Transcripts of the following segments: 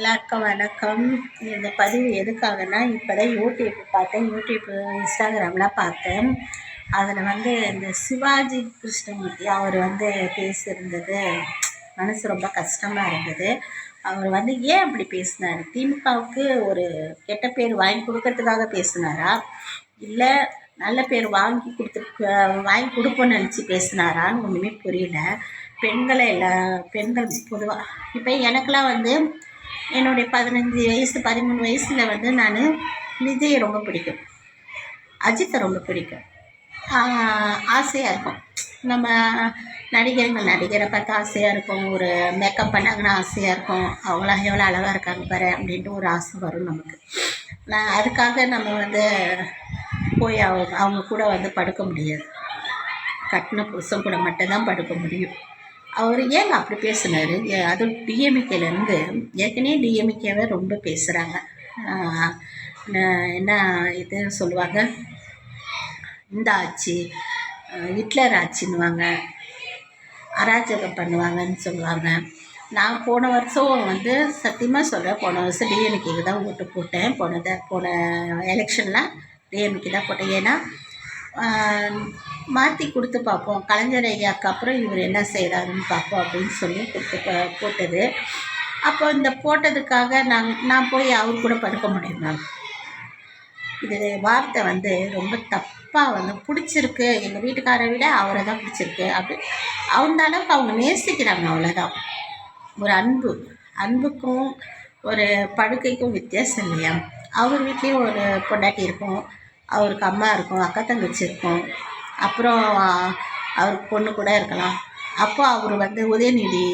எல்லாருக்கும் வணக்கம். இந்த பதிவு எதுக்காகன்னா இப்போ தான் யூடியூப் பார்த்தேன். யூடியூப் இன்ஸ்டாகிராம்லாம் பார்த்தேன். அதில் வந்து இந்த சிவாஜி கிருஷ்ணமூர்த்தி அவர் வந்து பேசியிருந்தது. மனசு ரொம்ப கஷ்டமாக இருந்தது. அவர் வந்து ஏன் அப்படி பேசினார்? திமுகவுக்கு ஒரு கெட்ட பேர் வாங்கி கொடுக்கறதுக்காக பேசினாரா? இல்லை நல்ல பேர் வாங்கி கொடுத்து வாங்கி கொடுப்போம்னு நினச்சி பேசினாரான்னு ஒன்றுமே புரியல. பெண்களை எல்லா பெண்கள் பொதுவாக இப்போ எனக்கெலாம் வந்து என்னுடைய பதினஞ்சு வயசு பதிமூணு வயசில் வந்து நான் விஜயை ரொம்ப பிடிக்கும். அஜித்தை ரொம்ப பிடிக்கும். ஆசையாக இருக்கும். நம்ம நடிகர்கள் நடிகரை பார்த்து ஆசையாக இருக்கும். ஒரு மேக்கப் பண்ணாங்கன்னா ஆசையாக இருக்கும். அவங்களாம் எவ்வளோ அழகாக இருக்காங்க பாரு அப்படின்ட்டு ஒரு ஆசை வரும் நமக்கு. நான் அதுக்காக நம்ம வந்து போய் அவங்க அவங்க கூட வந்து படுக்க முடியாது. கட்டின புருஷன் கூட மட்டும்தான் படுக்க முடியும். அவர் ஏங்க அப்படி பேசுனார்? அதுவும் டிஎம்கேலேருந்து ஏற்கனவே டிஎம்கேவை ரொம்ப பேசுகிறாங்க என்ன இது சொல்லுவாங்க? இந்த ஆட்சி ஹிட்லர் ஆட்சின்னுவாங்க. அராஜகம் பண்ணுவாங்கன்னு சொல்லுவாங்க. நான் போன வருஷம் வந்து சத்தியமாக சொல்கிறேன் போன வருஷம் டிஎம்கேக்கு தான் ஓட்டு போட்டேன். போனதை போன எலெக்ஷனில் டிஎம்கே தான் போட்டேன். ஏன்னா மாற்றி கொடுத்து பார்ப்போம். கலைஞர் ஐயாவுக்கு அப்புறம் இவர் என்ன செய்கிறாருன்னு பார்ப்போம் அப்படின்னு சொல்லி கொடுத்து போட்டது. அப்போ இந்த போட்டதுக்காக நான் நான் போய் அவர் கூட படுக்க முடியுமா இது வார்த்தை வந்து ரொம்ப தப்பாக வந்து பிடிச்சிருக்கு. எங்கள் வீட்டுக்காரை விட அவரை தான் பிடிச்சிருக்கு. அப்படி அந்த அளவுக்கு அவங்க நேசிக்கிறாங்க அவ்வளோதான் ஒரு அன்பு. அன்புக்கும் ஒரு படுக்கைக்கும் வித்தியாசம் இல்லையா? அவர் வீட்லேயும் ஒரு பொண்டாட்டி இருக்கும். அவருக்கு அம்மா இருக்கும் அக்கா தங்கச்சி இருக்கும். அப்புறம் அவருக்கு பொண்ணு கூட இருக்கலாம். அப்போ அவர் வந்து உதயநிதி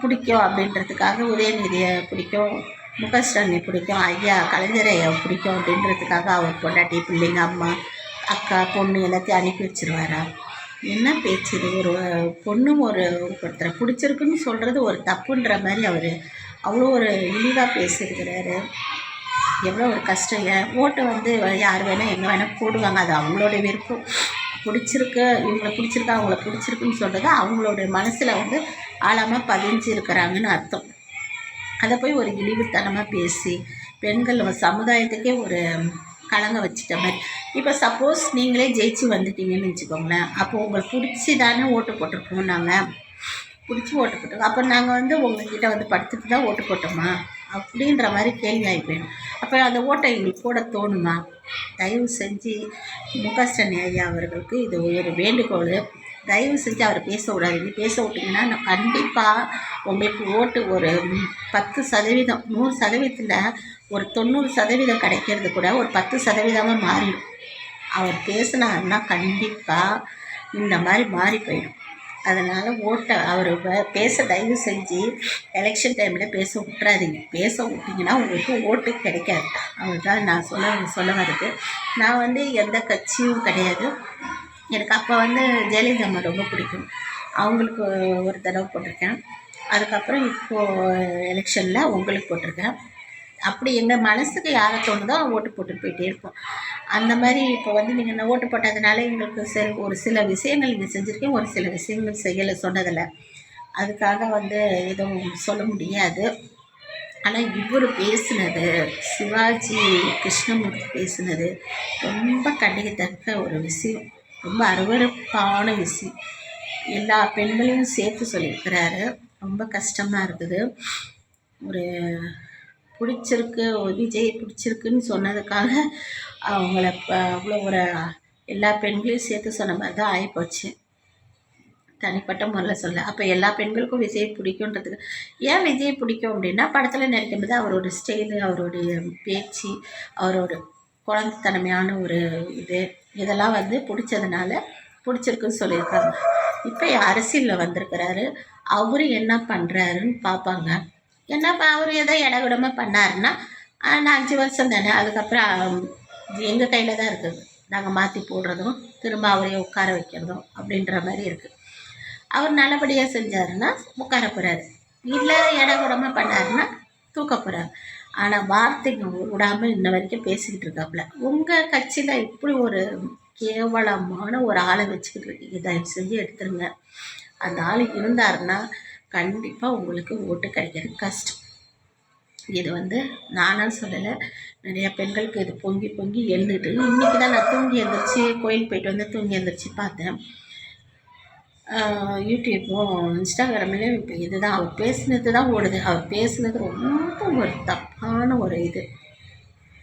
பிடிக்கும் அப்படின்றதுக்காக உதயநிதியை பிடிக்கும் முகஸ்டாலினி பிடிக்கும் ஐயா கலைஞரையை பிடிக்கும் அப்படின்றதுக்காக அவர் பொண்டாட்டி பிள்ளைங்க அம்மா அக்கா பொண்ணு எல்லாத்தையும் அனுப்பி வச்சிருவாரா? என்ன பேச்சு இது? ஒரு பொண்ணும் ஒரு ஒருத்தரை பிடிச்சிருக்குன்னு சொல்கிறது ஒரு தப்புன்ற மாதிரி அவர் அவ்வளோ ஒரு இழிவாக பேசியிருக்கிறாரு. எவ்வளோ ஒரு கஷ்டம். ஓட்டை வந்து யார் வேணால் எங்கே வேணால் போடுவாங்க. அது அவங்களோட விருப்பம். பிடிச்சிருக்கு இவங்களை பிடிச்சிருக்கா அவங்கள பிடிச்சிருக்குன்னு சொல்கிறது அவங்களோட மனசில் வந்து ஆழமாக பதிஞ்சு இருக்கிறாங்கன்னு அர்த்தம். அதை போய் ஒரு இழிவுத்தனமாக பேசி பெண்கள் சமுதாயத்துக்கே ஒரு கலங்க வச்சுட்ட மாதிரி. இப்போ சப்போஸ் நீங்களே ஜெயிச்சு வந்துட்டீங்கன்னு வச்சுக்கோங்களேன். அப்போ உங்களுக்கு பிடிச்சி தானே ஓட்டு போட்டிருப்போம் நாங்கள் பிடிச்சி ஓட்டு போட்டோம் அப்போ நாங்கள் வந்து உங்ககிட்ட வந்து படுத்துட்டு தான் ஓட்டு போட்டோமா? அப்படின்ற மாதிரி கேள்வி ஆகி போயிடும். அப்போ அந்த ஓட்டை எங்களுக்கு போட தோணுமா தயவு செஞ்சு முகஸ்டனி ஐயா அவர்களுக்கு இது ஒரு வேண்டுகோள். தயவு செஞ்சு அவர் பேச விடாதீங்க. பேச விட்டிங்கன்னா நான் கண்டிப்பாக உங்களுக்கு ஓட்டு ஒரு பத்து சதவீதம் நூறு சதவீதத்தில் ஒரு தொண்ணூறு சதவீதம் கிடைக்கிறது கூட ஒரு பத்து சதவீதமாக மாறிடும். அவர் பேசினாருன்னா கண்டிப்பாக இந்த மாதிரி மாறி போயிடும். அதனால் ஓட்டை அவர் பேச தயவு செஞ்சு எலெக்ஷன் டைமில் பேச விட்றாதீங்க பேச விட்டிங்கன்னா உங்களுக்கு ஓட்டு கிடைக்காது. அதுதான் நான் சொல்ல சொல்ல வருது நான் வந்து எந்த கட்சியும் கிடையாது. எனக்கு அப்போ வந்து ஜெயலலிதா அம்மா ரொம்ப பிடிக்கும். அவங்களுக்கு ஒரு தடவை போட்டிருக்கேன். அதுக்கப்புறம் இப்போது எலெக்ஷனில் உங்களுக்கு போட்டிருக்கேன். அப்படி எங்கள் மனசுக்கு யாரை தோணுதோ ஓட்டு போட்டு போயிட்டே இருப்போம். அந்த மாதிரி இப்போ வந்து நீங்கள் இந்த ஓட்டு போட்டதுனால எங்களுக்கு சரி ஒரு சில விஷயங்கள் நீங்கள் செஞ்சுருக்கேன் ஒரு சில விஷயங்கள் செய்யலை சொன்னதில்லை அதுக்காக வந்து எதுவும் சொல்ல முடியாது. ஆனால் இவர் பேசினது சிவாஜி கிருஷ்ணமூர்த்தி பேசுனது ரொம்ப கண்டிக்கத்தக்க ஒரு விஷயம். ரொம்ப அருவறுப்பான விஷயம். எல்லா பெண்களையும் சேர்த்து சொல்லியிருக்கிறாரு. ரொம்ப கஷ்டமாக இருக்குது. ஒரு பிடிச்சிருக்கு விஜய் பிடிச்சிருக்குன்னு சொன்னதுக்காக அவங்கள அவ்வளோ ஒரு எல்லா பெண்களையும் சேர்த்து சொன்ன மாதிரி தான் ஆகிப்போச்சு தனிப்பட்ட முறையில் சொல்ல. அப்போ எல்லா பெண்களுக்கும் விஜய் பிடிக்குன்றதுக்கு ஏன் விஜய் பிடிக்கும் அப்படின்னா படத்தில் நடிக்கும்போது அவரோட ஸ்டைலு அவருடைய பேச்சு அவரோட குழந்தைத்தனமையான ஒரு இது இதெல்லாம் வந்து பிடிச்சதுனால பிடிச்சிருக்குன்னு சொல்லியிருக்காங்க. இப்போ அரசியலில் வந்திருக்கிறாரு. அவரு என்ன பண்ணுறாருன்னு பார்ப்பாங்க. என்னப்பா அவர் ஏதோ இடகுடமா பண்ணாருன்னா நான் அஞ்சு வருஷம் தானே அதுக்கப்புறம் எங்கள் கையில் தான் இருக்குது. நாங்கள் மாற்றி போடுறதும் திரும்ப அவரையே உட்கார வைக்கிறதும் அப்படின்ற மாதிரி இருக்குது அவர் நல்லபடியாக செஞ்சாருன்னா உட்கார போகிறாரு இல்லை இடகுடமாக பண்ணாருன்னா தூக்க போகிறாரு ஆனால் வார்த்தைக்கு விடாமல் இன்ன வரைக்கும் பேசிக்கிட்டு இருக்காப்புல உங்கள் கட்சியில் இப்படி ஒரு கேவலமான ஒரு ஆளை வச்சுக்கிட்டு இருக்கீங்க தயவு செஞ்சு எடுத்துருங்க. அந்த ஆள் இருந்தாருன்னா கண்டிப்பாக உங்களுக்கு ஓட்டு கிடைக்கிறது கஷ்டம். இது வந்து நானும் சொல்லலை. நிறையா பெண்களுக்கு இது பொங்கி பொங்கி எழுந்துட்டு இன்றைக்கி தான் நான் தூங்கி எழுந்திரிச்சு கோயில் போயிட்டு வந்து தூங்கி எழுந்திரிச்சு பார்த்தேன். யூடியூப்பும் இன்ஸ்டாகிராம்லேயும் இப்போ இதுதான். அவர் பேசுனது தான் ஓடுது. அவர் பேசுனது ரொம்ப ஒரு தப்பான ஒரு இது.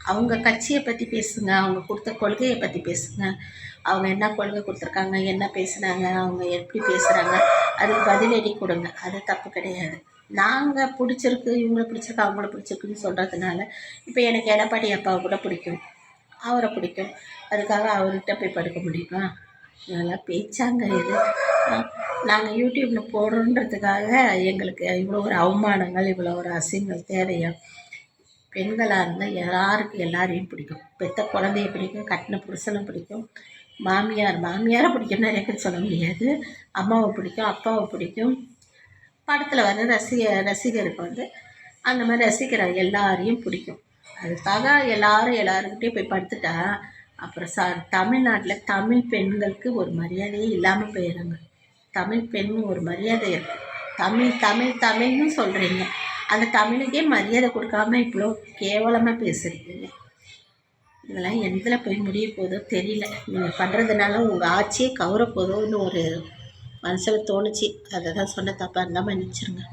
அவங்க கட்சியை பற்றி பேசுங்க அவங்க கொடுத்த கொள்கையை பற்றி பேசுங்க. அவங்க என்ன கொள்கை கொடுத்துருக்காங்க என்ன பேசுனாங்க அவங்க எப்படி பேசுகிறாங்க அதுக்கு பதிலடி கொடுங்க. அது தப்பு கிடையாது. நாங்கள் பிடிச்சிருக்கு இவங்கள பிடிச்சிருக்கு அவங்கள பிடிச்சிருக்குன்னு சொல்கிறதுனால இப்போ எனக்கு எடப்பாடி அப்பாவை கூட பிடிக்கும். அவரை பிடிக்கும். அதுக்காக அவர்கிட்ட போய் படுக்க முடியுமா? இதெல்லாம் பேச்சாங்க இது. நாங்கள் யூடியூப்பில் போடுறோன்றதுக்காக எங்களுக்கு இவ்வளோ ஒரு அவமானங்கள் இவ்வளோ ஒரு அசிங்கங்கள் தேவையா? பெண்களாக இருந்தால் எல்லாருக்கும் எல்லாரையும் பிடிக்கும். பெத்த குழந்தைய பிடிக்கும் கட்டின புருஷனை பிடிக்கும் மாமியார் மாமியாரை பிடிக்கும் நிறைய பேர் சொல்ல முடியாது. அம்மாவை பிடிக்கும் அப்பாவை பிடிக்கும். படத்தில் வந்து ரசிக ரசிகருக்கு வந்து அந்த மாதிரி ரசிக்கிற எல்லாரையும் பிடிக்கும். அதுக்காக எல்லாரும் எல்லாருக்கிட்டே போய் படுத்துட்டா அப்புறம் சா தமிழ்நாட்டில் தமிழ் பெண்களுக்கு ஒரு மரியாதையே இல்லாமல் போயிடுறாங்க. தமிழ் பெண் ஒரு மரியாதை இருக்குது தமிழ் தமிழ் தமிழ்னு சொல்கிறீங்க அந்த தமிழுக்கே மரியாதை கொடுக்காம இவ்வளோ கேவலமாக பேசுகிறீங்க இதெல்லாம் எதில் போய் முடிய போதோ தெரியல. நீங்கள் பண்ணுறதுனால உங்கள் ஆட்சியே கவர போதோன்னு ஒரு மனசில் தோணுச்சு. அதை தான் சொன்ன தப்பாக இருந்தால் மன்னிச்சிருங்க.